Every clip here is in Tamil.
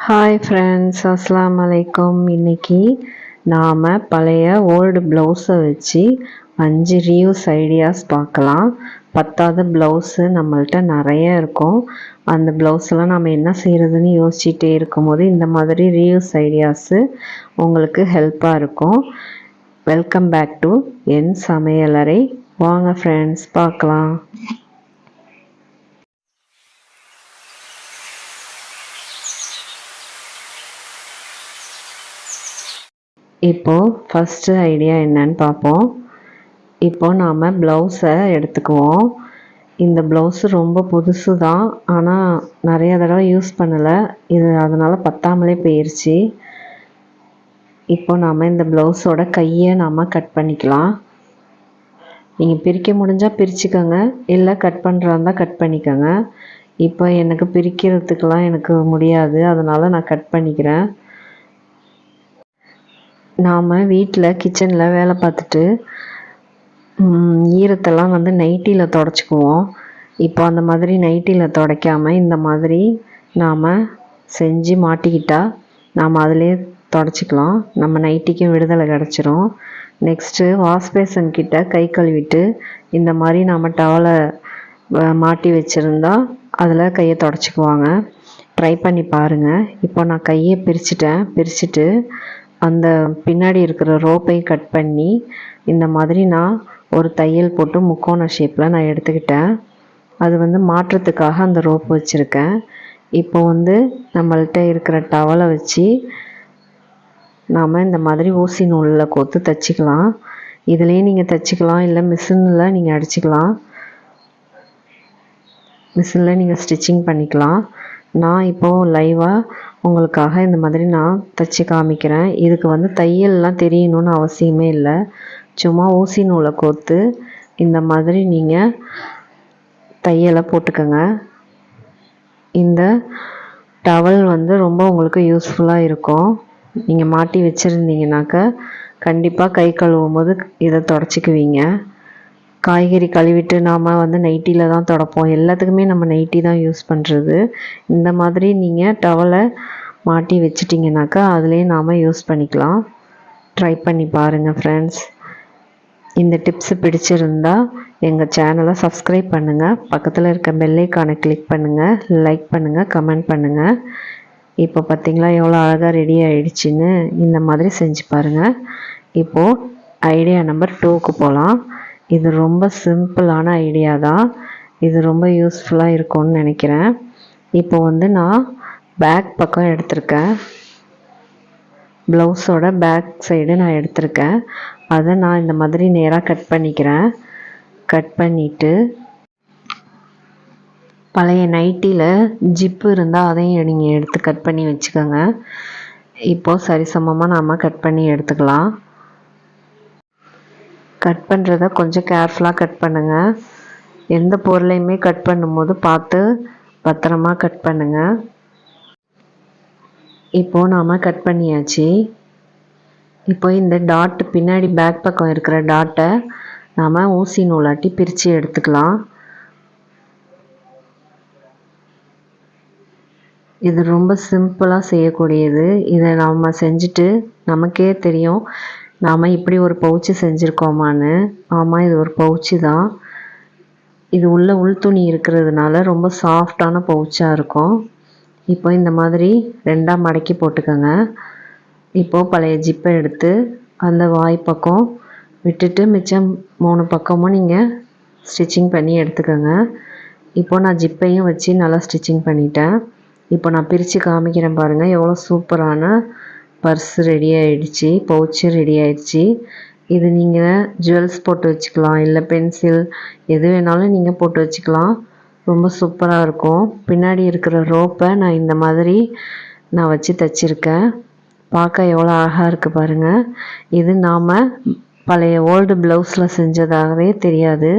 ஹாய் ஃப்ரெண்ட்ஸ் அஸ்லாம் வலைக்கம் இன்னைக்கு நாம் பழைய ஓல்டு ப்ளவுஸை வச்சு அஞ்சு ரியூஸ் ஐடியாஸ் பார்க்கலாம். பத்தாவது ப்ளவுஸு நம்மள்ட்ட நிறைய இருக்கும். அந்த ப்ளவுஸ்லாம் நம்ம என்ன செய்கிறதுன்னு யோசிச்சுட்டே இருக்கும்போது இந்த மாதிரி ரியூஸ் ஐடியாஸு உங்களுக்கு ஹெல்ப்பாக இருக்கும். வெல்கம் பேக் டு என் சமையலறை. வாங்க ஃப்ரெண்ட்ஸ் பார்க்கலாம். இப்போது ஃபஸ்ட்டு ஐடியா என்னன்னு பார்ப்போம். இப்போ நாம் ப்ளவுஸை எடுத்துக்குவோம். இந்த ப்ளவுஸு ரொம்ப புதுசு தான் ஆனால் நிறைய தடவை யூஸ் பண்ணலை. இது அதனால் பத்தாமலே போயிடுச்சு இப்போ நாம் இந்த ப்ளவுஸோட கையை நாம் கட் பண்ணிக்கலாம். நீங்கள் பிரிக்க முடிஞ்சால் பிரிச்சுக்கோங்க. இல்லை கட் பண்ணுறா இருந்தால் கட் பண்ணிக்கோங்க. இப்போ எனக்கு பிரிக்கிறதுக்கெலாம் எனக்கு முடியாது. அதனால் நான் கட் பண்ணிக்கிறேன். நாம் வீட்டில் கிச்சனில் வேலை பார்த்துட்டு ஈரத்தெல்லாம் வந்து நைட்டியில் தொடச்சிக்குவோம். இப்போ அந்த மாதிரி நைட்டியில் துடைக்காமல் இந்த மாதிரி நாம் செஞ்சு மாட்டிக்கிட்டால் நாம் அதிலே தொடச்சிக்கலாம். நம்ம நைட்டிக்கும் விடுதலை கிடச்சிரும். நெக்ஸ்ட்டு வாஷ் பேசன் கிட்ட கை கழுவிட்டு இந்த மாதிரி நாம் டவலை மாட்டி வச்சுருந்தா அதில் கையை தொடச்சிக்குவாங்க. ட்ரை பண்ணி பாருங்கள் இப்போ நான் கையை பிரிச்சுட்டேன். பிரிச்சுட்டு அந்த பின்னாடி இருக்கிற ரோப்பை கட் பண்ணி இந்த மாதிரி நான் ஒரு தையல் போட்டு முக்கோண ஷேப்பில் நான் எடுத்துக்கிட்டேன். அது வந்து மாற்றத்துக்காக அந்த ரோப் வச்சுருக்கேன். இப்போ வந்து நம்மள்கிட்ட இருக்கிற டவலை வச்சு நாம் இந்த மாதிரி ஊசி நூலில் கோத்து தைச்சிக்கலாம். இதுலேயே நீங்கள் தைச்சிக்கலாம் இல்லை மிஷினில் நீங்கள் அடிச்சுக்கலாம். மிஷினில் நீங்கள் ஸ்டிச்சிங் பண்ணிக்கலாம். நான் இப்போது லைவாக உங்களுக்காக இந்த மாதிரி நான் தைச்சி காமிக்கிறேன். இதுக்கு வந்து தையல்லாம் தெரியணும்னு அவசியமே இல்லை. சும்மா ஊசி நூலை கோர்த்து இந்த மாதிரி நீங்கள் தையலை போட்டுக்கோங்க. இந்த டவல் வந்து ரொம்ப உங்களுக்கு யூஸ்ஃபுல்லாக இருக்கும். நீங்கள் மாட்டி வச்சுருந்தீங்கனாக்க கண்டிப்பாக கை கழுவும் போது இதை தொடச்சிக்குவீங்க. காய்கறி கழுவிட்டு நாம் வந்து நைட்டியில் தான் தொடப்போம். எல்லாத்துக்குமே நம்ம நைட்டி தான் யூஸ் பண்ணுறது இந்த மாதிரி நீங்கள் டவலை மாட்டி வச்சிட்டிங்கனாக்கா அதுலேயே நாம் யூஸ் பண்ணிக்கலாம். ட்ரை பண்ணி பாருங்கள் ஃப்ரெண்ட்ஸ் இந்த டிப்ஸு பிடிச்சிருந்தா எங்கள் சேனலை சப்ஸ்கிரைப் பண்ணுங்கள் பக்கத்தில் இருக்க பெல்லைக்கானை கிளிக் பண்ணுங்கள் லைக் பண்ணுங்கள் கமெண்ட் பண்ணுங்கள் இப்போ பார்த்தீங்களா எவ்வளோ அழகாக ரெடி ஆகிடுச்சின்னு இந்த மாதிரி செஞ்சு பாருங்கள் இப்போது ஐடியா நம்பர் டூக்கு போகலாம் இது ரொம்ப சிம்பிளான ஐடியா தான். இது ரொம்ப யூஸ்ஃபுல்லாக இருக்கும்னு நினைக்கிறேன். இப்போ வந்து நான் பேக் பக்கம் எடுத்திருக்கேன். ப்ளவுஸோட பேக் சைடு நான் எடுத்திருக்கேன். அதை நான் இந்த மாதிரி நேராக கட் பண்ணிக்கிறேன். கட் பண்ணிவிட்டு பழைய நைட்டியில் ஜிப்பு இருந்தால் அதையும் நீங்கள் எடுத்து கட் பண்ணி வச்சுக்கோங்க. இப்போது சரிசமமாக நாம் கட் பண்ணி எடுத்துக்கலாம். கட் பண்ணுறத கொஞ்சம் கேர்ஃபுல்லாக கட் பண்ணுங்கள் எந்த பொருளையுமே கட் பண்ணும்போது பார்த்து பத்திரமா கட் பண்ணுங்கள் இப்போது நாம் கட் பண்ணியாச்சு. இப்போ இந்த டாட் பின்னாடி பேக் பக்கம் இருக்கிற டாட்டை நாம் ஊசி நூலாட்டி பிரித்து எடுத்துக்கலாம். இது ரொம்ப சிம்பிளாக செய்யக்கூடியது. இதை நம்ம செஞ்சுட்டு நமக்கே தெரியும் நாம் இப்படி ஒரு பவுச்சு செஞ்சுருக்கோமான்னு. ஆமாம் இது ஒரு பவுச்சு தான் இது உள்ள உள் துணி இருக்கிறதுனால ரொம்ப சாஃப்டான பவுச்சாக இருக்கும். இப்போ இந்த மாதிரி ரெண்டாக மடக்கி போட்டுக்கோங்க. இப்போது பழைய ஜிப்பை எடுத்து அந்த வாய் பக்கம் விட்டுட்டு மிச்சம் மூணு பக்கமும் நீங்கள் ஸ்டிச்சிங் பண்ணி எடுத்துக்கோங்க. இப்போது நான் ஜிப்பையும் வச்சு நல்லா ஸ்டிச்சிங் பண்ணிட்டேன். இப்போ நான் பிரித்து காமிக்கிறேன் பாருங்கள் எவ்வளோ சூப்பரான பர்ஸ் ரெடி ஆகிடுச்சி பவுச்சு ரெடி ஆகிடுச்சி இது நீங்கள் ஜுவல்ஸ் போட்டு வச்சுக்கலாம் இல்லை பென்சில் எது வேணாலும் நீங்கள் போட்டு வச்சுக்கலாம். ரொம்ப சூப்பராக இருக்கும். பின்னாடி இருக்கிற ரோப்பை நான் இந்த மாதிரி நான் வச்சு தைச்சிருக்கேன். பார்க்க எவ்வளோ அழகாக இருக்குது பாருங்கள் இது நாம் பழைய ஓல்டு ப்ளவுஸில் செஞ்சதாகவே தெரியாது.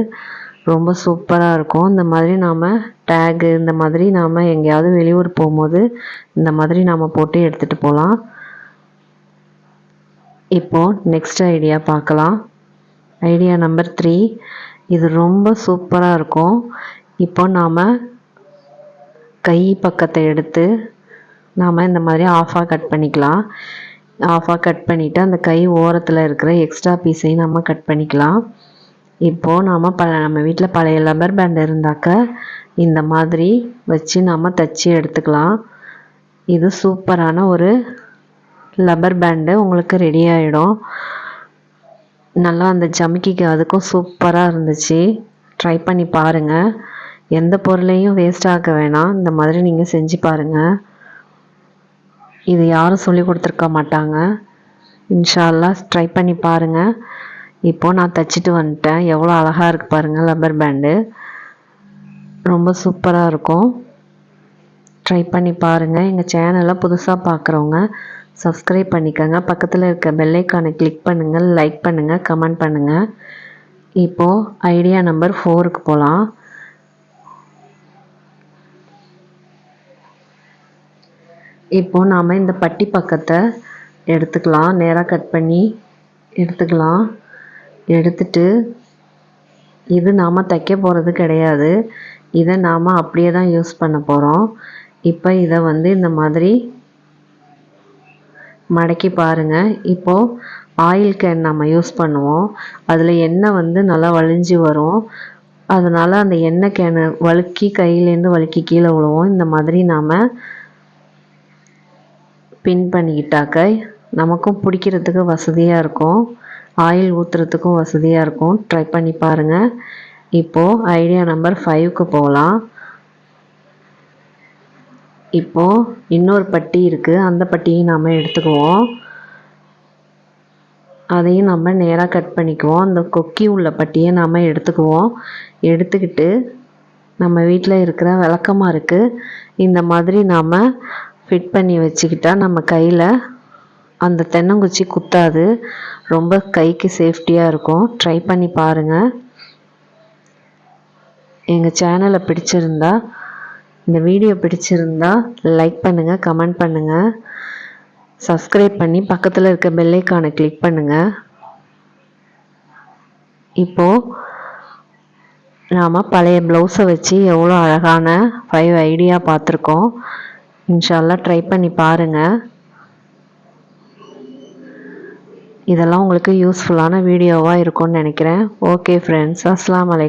ரொம்ப சூப்பராக இருக்கும். இந்த மாதிரி நாம் டேகு இந்த மாதிரி நாம் எங்கேயாவது வெளியூர் போகும்போது இந்த மாதிரி நாம் போட்டு எடுத்துகிட்டு போகலாம். இப்போது நெக்ஸ்ட் ஐடியா பார்க்கலாம். ஐடியா நம்பர் த்ரீ இது ரொம்ப சூப்பராக இருக்கும். இப்போ நாம் கை பக்கத்தை எடுத்து நாம் இந்த மாதிரி ஆஃபாக கட் பண்ணிக்கலாம். ஆஃபாக கட் பண்ணிவிட்டு அந்த கை ஓரத்தில் இருக்கிற எக்ஸ்ட்ரா பீஸையும் நம்ம கட் பண்ணிக்கலாம். இப்போது நாம் ப நம்ம வீட்டில் பழைய லப்பர் பேண்ட் இருந்தாக்க இந்த மாதிரி வச்சு நாம் தச்சு எடுத்துக்கலாம். இது சூப்பரான ஒரு லப்பர் பேண்டு உங்களுக்கு ரெடி ஆகிடும் நல்லா அந்த ஜமிக்கிக்கு அதுக்கும் சூப்பராக இருந்துச்சு. ட்ரை பண்ணி பாருங்கள் எந்த பொருளையும் வேஸ்ட் ஆக்க வேணாம். இந்த மாதிரி நீங்கள் செஞ்சு பாருங்கள் இது யாரும் சொல்லி கொடுத்துருக்க மாட்டாங்க. இன்ஷால்லா ட்ரை பண்ணி பாருங்கள் இப்போது நான் தைச்சிட்டு வந்துட்டேன். எவ்வளோ அழகாக இருக்குது பாருங்கள் லப்பர் பேண்டு ரொம்ப சூப்பராக இருக்கும். ட்ரை பண்ணி பாருங்கள் எங்கள் சேனலை புதுசாக பார்க்குறவங்க சப்ஸ்கிரைப் பண்ணிக்கோங்க. பக்கத்தில் இருக்க பெல்லைக்கானை கிளிக் பண்ணுங்கள் லைக் பண்ணுங்கள் கமெண்ட் பண்ணுங்கள் இப்போது ஐடியா நம்பர் ஃபோருக்கு போகலாம் இப்போது நாம் இந்த பட்டி பக்கத்தை எடுத்துக்கலாம். நேராக கட் பண்ணி எடுத்துக்கலாம். எடுத்துட்டு இது நாம் தைக்க போகிறது கிடையாது. இதை நாம் அப்படியே தான் யூஸ் பண்ண போகிறோம் இப்போ இதை வந்து இந்த மாதிரி மடக்கி பாருங்கள் இப்போது ஆயில் கேன் நம்ம யூஸ் பண்ணுவோம். அதில் எண்ணெய் வந்து நல்லா வழிஞ்சு வரும். அதனால் அந்த எண்ணெய் கேனை வழுக்கி கையிலேருந்து வழுக்கி கீழே விழுவோம் இந்த மாதிரி நாம் பின் பண்ணிக்கிட்டாக்க நமக்கும் பிடிக்கிறதுக்கு வசதியாக இருக்கும். ஆயில் ஊற்றுறதுக்கும் வசதியாக இருக்கும். ட்ரை பண்ணி பாருங்கள் இப்போது ஐடியா நம்பர் ஃபைவ்க்கு போகலாம். இப்போது இன்னொரு பட்டி இருக்குது அந்த பட்டியும் நாம் எடுத்துக்குவோம். அதையும் நம்ம நேராக கட் பண்ணிக்குவோம். அந்த கொக்கி உள்ள பட்டியை நாம் எடுத்துக்குவோம். எடுத்துக்கிட்டு நம்ம வீட்டில் இருக்கிற விளக்கமாக இருக்குது இந்த மாதிரி நாம் ஃபிட் பண்ணி வச்சுக்கிட்டா நம்ம கையில் அந்த தென்னங்குச்சி குத்தாது. ரொம்ப கைக்கு சேஃப்டியாக இருக்கும். ட்ரை பண்ணி பாருங்கள் எங்கள் சேனலை பிடிச்சிருந்தா இந்த வீடியோ பிடிச்சிருந்தா லைக் பண்ணுங்கள் கமெண்ட் பண்ணுங்கள் சப்ஸ்கிரைப் பண்ணி பக்கத்தில் இருக்க பெல்லைக்கானை கிளிக் பண்ணுங்கள் இப்போது நாம் பழைய ப்ளவுஸை வச்சு எவ்வளோ அழகான ஃபைவ் ஐடியா பார்த்துருக்கோம். இன்ஷால்லாம் ட்ரை பண்ணி பாருங்கள் இதெல்லாம் உங்களுக்கு யூஸ்ஃபுல்லான வீடியோவாக இருக்கும்னு நினைக்கிறேன். ஓகே ஃப்ரெண்ட்ஸ் அஸ்லாம் வலைக்கம்